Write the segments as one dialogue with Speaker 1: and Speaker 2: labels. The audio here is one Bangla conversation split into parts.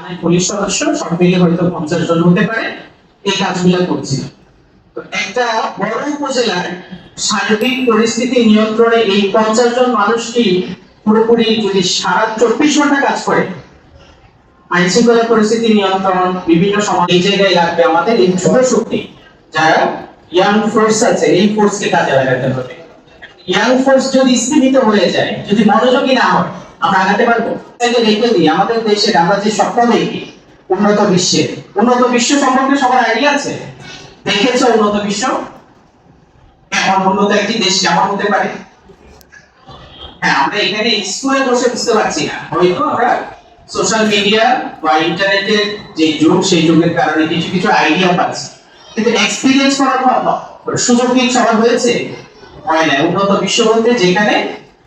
Speaker 1: থানায় পুলিশ সদস্য সব মিলে হয়তো পঞ্চাশ জন হতে পারে, এই কাজগুলো তো একটা বড় উপজেলার সার্বিক পরিস্থিতি নিয়ন্ত্রণে এই পঞ্চাশ জন পুরোপুরি যদি সারা চব্বিশ ঘণ্টা কাজ করে আইন শৃঙ্খলা পরিস্থিতি নিয়ন্ত্রণ, বিভিন্ন সময় এই জায়গায় লাগবে আমাদের এই যুব শক্তি, যারা ইয়াং ফোর্স আছে, এই ফোর্সকে কাজে লাগাতে হবে। ইয়াং ফোর্স যদি স্থিমিত হয়ে যায়, যদি মনোযোগী না হয়, আমরা আগাতে পারব? রেখে দিই। আমাদের দেশের আমরা যে স্বপ্ন দেখি উন্নত বিশ্বের উন্নত বিশ্ব সম্পর্কে সবার আইডিয়া আছে? দেখেছ উন্নত বিশ্ব? এখন উন্নত একটি দেশ কেমন হতে পারে। হ্যাঁ আমরা এখানে স্কুলে বসে বুঝতে পারছি না। হয়তো আমরা সোশ্যাল মিডিয়া বা ইন্টারনেটের যে যুগ, সেই যুগের কারণে কিছু কিছু আইডিয়া পাচ্ছি। কিন্তু এক্সপিরিয়েন্স করার সুযোগ কি সবার হয়েছে? হয় না। উন্নত বিশ্ব বলতে যেখানে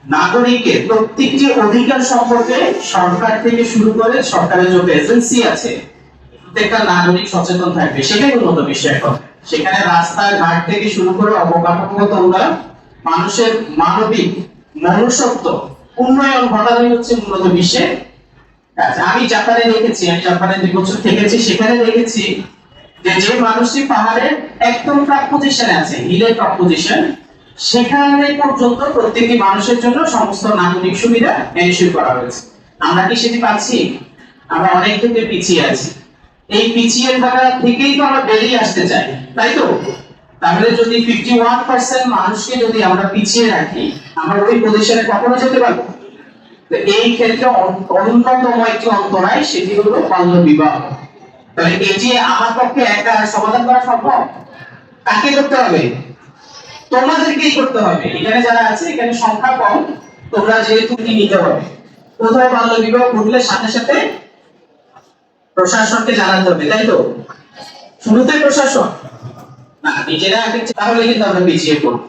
Speaker 1: নাগরিকের প্রত্যেকটি অধিকার সম্পর্কে সরকার থেকে শুরু করে সরকারের যত এজেন্সি আছে, প্রত্যেকটা নাগরিক সচেতন থাকবে। সেটাই উন্নত বিশ্ব এখন। সেখানে রাস্তা ঘাট থেকে শুরু করে অবকাঠামোগত উন্নয়ন মানুষের মানবিক মনুষ্যত্ব উন্নয়ন ঘটানোই হচ্ছে উন্নত বিশ্বের কাজ আমি জাপানে দেখেছি, আমি জাপানে দুই বছর থেকেছি, সেখানে দেখেছি যে যে মানুষটি পাহাড়ের একদম টপ পজিশনে আছে হিলের টপ পজিশন সেখানে পর্যন্ত প্রত্যেকটি মানুষের জন্য সমস্ত নাগরিক সুবিধা এনশিওর করা হয়েছে। আমরা কি সেটি পাচ্ছি? আমরা অনেক ক্ষেত্রে পিছিয়ে আছি। এই পিছিয়ে থাকা থেকেই তো আমরা বেরিয়ে আসতে চাই, তাই তো? তাহলে যদি ফিফটি ওয়ান পার্সেন্ট মানুষকে যদি আমরা পিছিয়ে রাখি, আমরা ওই পজিশনে কখনো যেতে পারব? এই ক্ষেত্রে অন- অন্যতম একটি অন্তরায় সেটি হলো বাল্য বিবাহ। তাহলে যে আমার পক্ষে একা সমাধান করা সম্ভব? কাকে করতে হবে? তোমাদেরকেই করতে হবে। এখানে যারা আছে, এখানে সংখ্যা কম, তোমরা যেহেতু কি নিতে হবে কোথায় বাল্য বিবাহ ঘটলে সাথে সাথে প্রশাসনকে জানাতে হবে, তাই তো? শুরুতে প্রশাসন। না, নিজেরা তাহলে কিন্তু আমরা পিছিয়ে পড়ব।